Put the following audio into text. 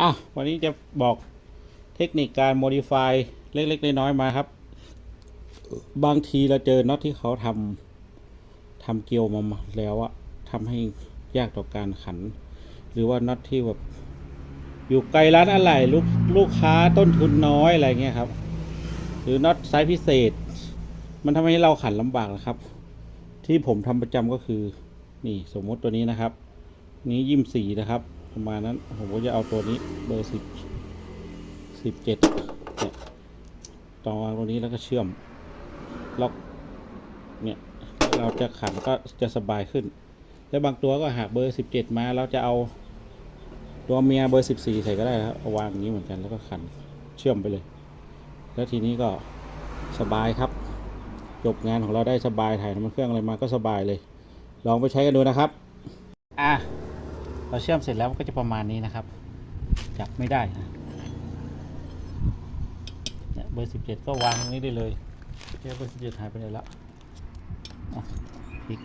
อะวันนี้จะบอกเทคนิคการ modify เล็กๆน้อยๆมาครับ บางทีเราเจอน็อตที่เขาทำทำเกลียวมาแล้วอะทำให้ยากต่อการขัน หรือว่าน็อตที่แบบอยู่ไกลร้านอะไหล่ลูกลูกค้าต้นทุนน้อยอะไรเงี้ยครับ หรือน็อตไซส์พิเศษ มันทำให้เราขันลำบากนะครับ ที่ผมทำประจำก็คือ นี่สมมติตัวนี้นะครับ นี้ยิมสีนะครับ ประมาณนั้น ผมก็จะเอาตัวนี้เบอร์สิบสิบเจ็ดเนี่ยต่อวางตัวนี้แล้วก็เชื่อมล็อกเนี่ยเราจะขันก็จะสบายขึ้น แล้วบางตัวก็หากเบอร์สิบเจ็ดมาเราจะเอาตัวเมียเบอร์สิบสี่ใส่ก็ได้ครับเอาวางอย่างนี้เหมือนกันแล้วก็ขันเชื่อมไปเลย แล้วทีนี้ก็สบายครับ จบงานของเราได้สบายถ่ายน้ำมันเครื่องอะไรมาก็สบายเลย ลองไปใช้กันดูนะครับ อะ เราเชื่อมเสร็จแล้วก็จะประมาณนี้นะครับ จับไม่ได้นะเนี่ยเบอร์สิบเจ็ดก็วางตรงนี้ได้เลยเบอร์สิบเจ็ดหายไปไหนแล้วพลิก